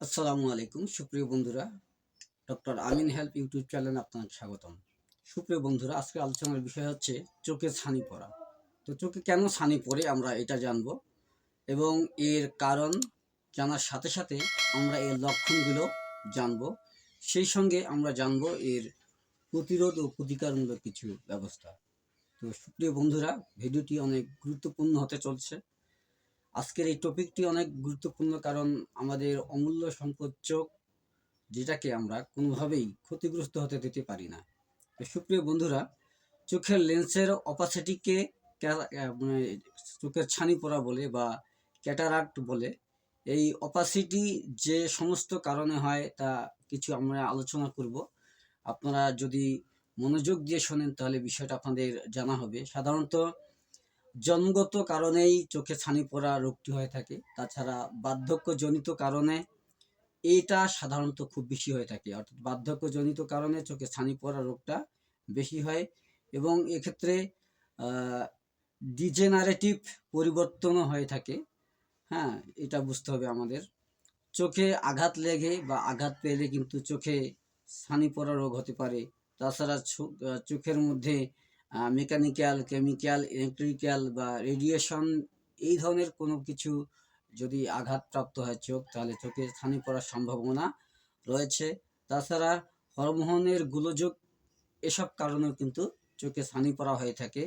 আসসালামু আলাইকুম, সুপ্রিয় বন্ধুরা। ডক্টর আমিন হেল্প ইউটিউব চ্যানেলে আপনাকে স্বাগতম। সুপ্রিয় বন্ধুরা, আজকে আলোচনার বিষয় হচ্ছে চোখে ছানি পড়া। তো চোখে কেন ছানি পড়ে আমরা এটা জানব এবং এর কারণ জানার সাথে সাথে আমরা এর লক্ষণগুলো জানব। সেই সঙ্গে আমরা জানব এর প্রতিরোধ ও প্রতিকারমূলক কিছু ব্যবস্থা। তো সুপ্রিয় বন্ধুরা, ভিডিওটি অনেক গুরুত্বপূর্ণ হতে চলছে। আজকের এই টপিকটি অনেক গুরুত্বপূর্ণ কারণ আমাদের অমূল্য সম্পদ চোখ, যেটাকে আমরা কোনোভাবেই ক্ষতিগ্রস্ত হতে দিতে পারি না। সুপ্রিয় বন্ধুরা, চোখের লেন্সের অপাসিটিকে মানে চোখের ছানি পড়া বলে বা ক্যাটারাক্ট বলে, এই অপাসিটি যে সমস্ত কারণে হয় তা কিছু আমরা আলোচনা করব। আপনারা যদি মনোযোগ দিয়ে শোনেন তাহলে বিষয়টা আপনাদের জানা হবে। সাধারণত জন্মগত কারণেই চোখে ছানি পড়া রোগটি হয়ে থাকে। তাছাড়া বার্ধক্যজনিত কারণে এইটা সাধারণত খুব বেশি হয়ে থাকে। অর্থাৎ বার্ধক্যজনিত কারণে চোখে ছানি পড়া রোগটা বেশি হয় এবং এক্ষেত্রে ডিজেনারেটিভ পরিবর্তনও হয়ে থাকে। হ্যাঁ এটা বুঝতে হবে আমাদের। চোখে আঘাত লেগে বা আঘাত পেলে কিন্তু চোখে ছানি পড়া রোগ হতে পারে। তাছাড়া চোখের মধ্যে মেকানিক্যাল কেমিক্যাল ইলেকট্রিক্যাল বা রেডিয়েশন এই ধরনের কোনো কিছু যদি আঘাতপ্রাপ্ত হয় চোখ, তাহলে চোখে ছানি পড়ার সম্ভাবনা রয়েছে। তাছাড়া হরমোহনের গোলযোগ এসব কারণেও কিন্তু চোখে ছানি পড়া হয়ে থাকে।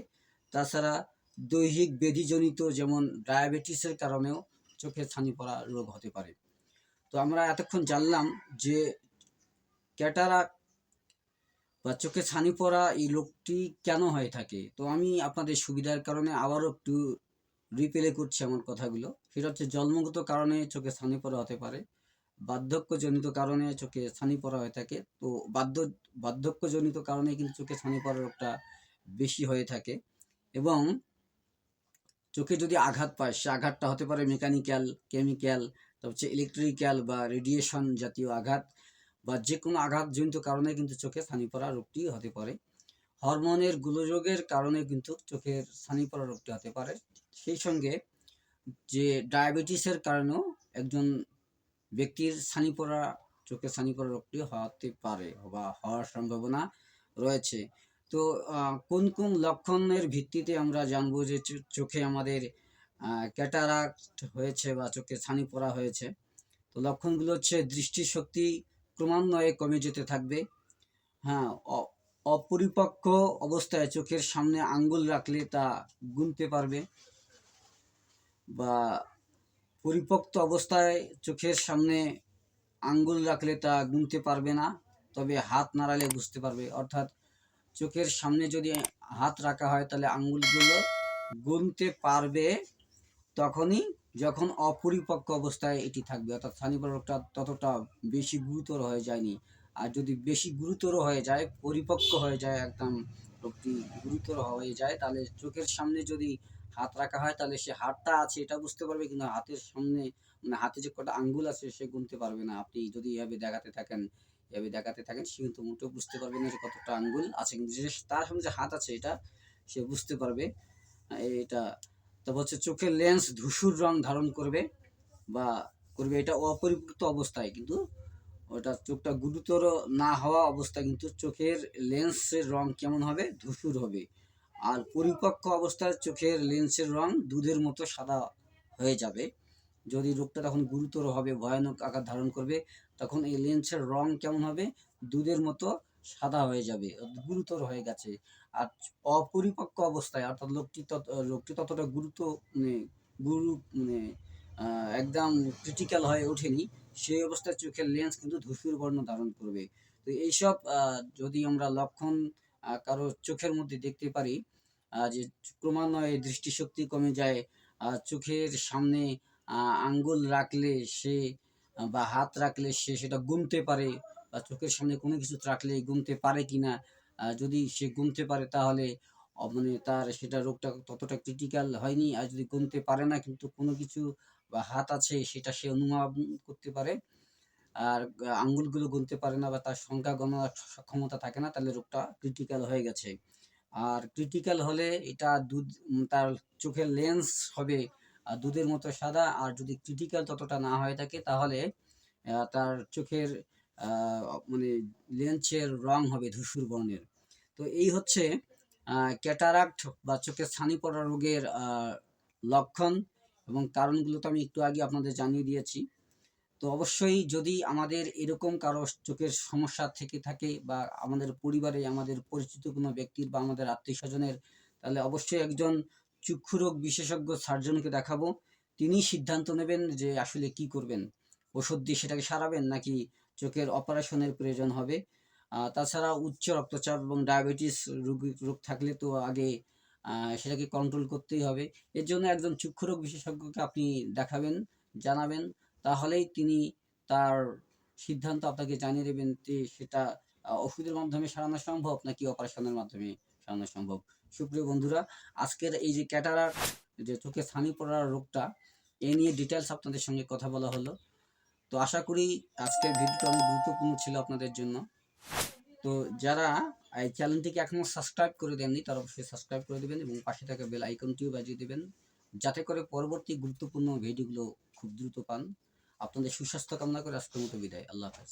তাছাড়া দৈহিক ব্যাধিজনিত যেমন ডায়াবেটিসের কারণেও চোখে ছানি পড়া রোগ হতে পারে। তো আমরা এতক্ষণ জানলাম যে ক্যাটারাক বা চোখে ছানি পড়া এই লোকটি কেন হয়ে থাকে? তো আমি আপনাদের সুবিধার কারণে আবারও একটু রিপেলে করছি আমার কথাগুলো। সেটা হচ্ছে জন্মগত কারণে চোখে ছানি পড়া হতে পারে, বার্ধক্যজনিত কারণে চোখে ছানি পড়া হয়ে থাকে। তো বার্ধ, বার্ধক্যজনিত কারণে কিন্তু চোখে ছানি পড়া রোগটা বেশি হয়ে থাকে এবং চোখে যদি আঘাত পায়, সে আঘাতটা হতে পারে মেকানিক্যাল কেমিক্যাল তারপর হচ্ছে ইলেকট্রিক্যাল বা রেডিয়েশন জাতীয় আঘাত। বা যে কোনো আঘাতজনিত কারণে কিন্তু চোখে ছানি পড়া রোগটি হতে পারে। হরমোনের গোলযোগের কারণে কিন্তু চোখের ছানি পড়া রোগটি হতে পারে। সেই সঙ্গে যে ডায়াবেটিসের কারণেও একজন ব্যক্তির ছানি পড়া, চোখে ছানি পড়া রোগটি হতে পারে বা হওয়ার সম্ভাবনা রয়েছে। তো কোন কোন লক্ষণের ভিত্তিতে আমরা জানব যে চোখে আমাদের ক্যাটারাক্ট হয়েছে বা চোখে ছানি পড়া হয়েছে? তো লক্ষণগুলো হচ্ছে দৃষ্টিশক্তি ক্রমান্বয়ে কমে যেতে থাকবে। হ্যাঁ অপরিপক্ক অবস্থায় চোখের সামনে আঙ্গুল রাখলে তা গুনতে পারবে বা পরিপক্ত অবস্থায় চোখের সামনে আঙ্গুল রাখলে তা গুনতে পারবে না, তবে হাত নাড়ালে বুঝতে পারবে। অর্থাৎ চোখের সামনে যদি হাত রাখা হয়, তাহলে আঙ্গুলগুলো গুনতে পারবে, তখনই যখন অপরিপক্ক অবস্থায় এটি থাকবে, অর্থাৎ ছানিপড়া রোগটা ততটা বেশি গুরুতর হয়ে যায়নি। আর যদি বেশি গুরুতর হয়ে যায়, পরিপক্ক হয়ে যায় একদম রোগটি গুরুতর হয়ে যায়, তাহলে চোখের সামনে যদি হাত রাখা হয়, তাহলে সে হাতটা আছে, এটা বুঝতে পারবে, কিন্তু হাতের সামনে মানে হাতে যে কটা আঙ্গুল আছে, সে গুনতে পারবে না। আপনি যদি এভাবে দেখাতে থাকেন, এভাবে দেখাতে থাকেন, সে কিন্তু মোটেও বুঝতে পারবে না যে কতটা আঙ্গুল আছে, কিন্তু যে তার সামনে যে হাত আছে, এটা সে বুঝতে পারবে। এটা তারপর হচ্ছে চোখের লেন্স ধূসুর রং ধারণ করবে বা করবে, এটা অপরিপক্ত অবস্থায়, কিন্তু ওটা চোখটা গুরুতর না হওয়া অবস্থায় কিন্তু চোখের লেন্সের রং কেমন হবে? ধূসুর হবে। আর পরিপক্ক অবস্থায় চোখের লেন্সের রং দুধের মতো সাদা হয়ে যাবে। যদি রোগটা তখন গুরুতর হবে, ভয়ানক আকার ধারণ করবে, তখন এই লেন্সের রং কেমন হবে? দুধের মতো সাদা হয়ে যাবে, গুরুতর হয়ে গেছে। আর অপরিপক্ক অবস্থায়, অর্থাৎ লোকটি তত, লোকটি ততটা গুরুত্ব মানে গুরু মানে একদম ক্রিটিক্যাল হয়ে ওঠেনি, সেই অবস্থায় চোখের লেন্স কিন্তু ধূসর বর্ণ ধারণ করবে। তো এইসব যদি আমরা লক্ষণ কারও চোখের মধ্যে দেখতে পারি যে ক্রমান্বয়ে দৃষ্টিশক্তি কমে যায় চোখের সামনে আঙ্গুল রাখলে সে, বা হাত রাখলে সে সেটা গুনতে পারে বা চোখের সামনে কোনো কিছু রাখলে গুনতে পারে কিনা আহ, যদি সে গুনতে পারে তাহলে মানে তার সেটা রোগটা ততটা ক্রিটিক্যাল হয়নি। আর যদি গুনতে পারে না কিন্তু কোনো কিছু বা হাত আছে সেটা সে অনুমান করতে পারে। আর আঙ্গুলগুলো গুনতে পারে না বা তার সংখ্যা গণনার সক্ষমতা থাকে না তাহলে রোগটা ক্রিটিক্যাল হয়ে গেছে। আর ক্রিটিক্যাল হলে এটা দুধ তার চোখের লেন্স হবে দুধের মতো সাদা। আর যদি ক্রিটিক্যাল ততটা না হয়ে থাকে তাহলে তার চোখের মানে লেন্সের রং হবে ধূসর বর্ণের। তো এই হচ্ছে ক্যাটারাক্ট বা চোখের ছানি পড়া রোগের লক্ষণ এবং কারণগুলো তো আমি একটু আগে আপনাদের জানিয়ে দিয়েছি। তো অবশ্যই যদি আমাদের এরকম কারও চোখের সমস্যা থেকে থাকে বা আমাদের পরিবারে আমাদের পরিচিত কোনো ব্যক্তির বা আমাদের আত্মীয় স্বজনের তাহলে অবশ্যই একজন চক্ষু রোগ বিশেষজ্ঞ সার্জনকে দেখাবো। তিনি সিদ্ধান্ত নেবেন যে আসলে কি করবেন। ওষুধ দিয়ে সেটাকে সারাবেন নাকি চোখের অপারেশনের প্রয়োজন হবে? তাছাড়া উচ্চ রক্তচাপ এবং ডায়াবেটিস রোগী, রোগ থাকলে তো আগে সেটাকে কন্ট্রোল করতেই হবে। এর জন্য একজন চক্ষু রোগ বিশেষজ্ঞকে আপনি দেখাবেন, জানাবেন, তাহলেই তিনি তার সিদ্ধান্ত আপনাকে জানিয়ে দেবেন যে সেটা ওষুধের মাধ্যমে সারানো সম্ভব নাকি অপারেশনের মাধ্যমে সারানো সম্ভব। সুপ্রিয় বন্ধুরা, আজকের এই যে ক্যাটারার, যে চোখে ছানি পড়ার রোগটা, এ নিয়ে ডিটেলস আপনাদের সঙ্গে কথা বলা হলো। তো আশা করি আজকের ভিডিওটা অনেক গুরুত্বপূর্ণ ছিল আপনাদের জন্য। তো যারা এই চ্যানেলটিকে এখনও সাবস্ক্রাইব করে দেননি, তারা অবশ্যই সাবস্ক্রাইব করে দেবেন এবং পাশে থাকা বেল আইকনটিও বাজিয়ে দেবেন, যাতে করে পরবর্তী গুরুত্বপূর্ণ ভিডিওগুলো খুব দ্রুত পান। আপনাদের সুস্বাস্থ্য কামনা করে আজকের মতো বিদায়। আল্লাহ হাফেজ।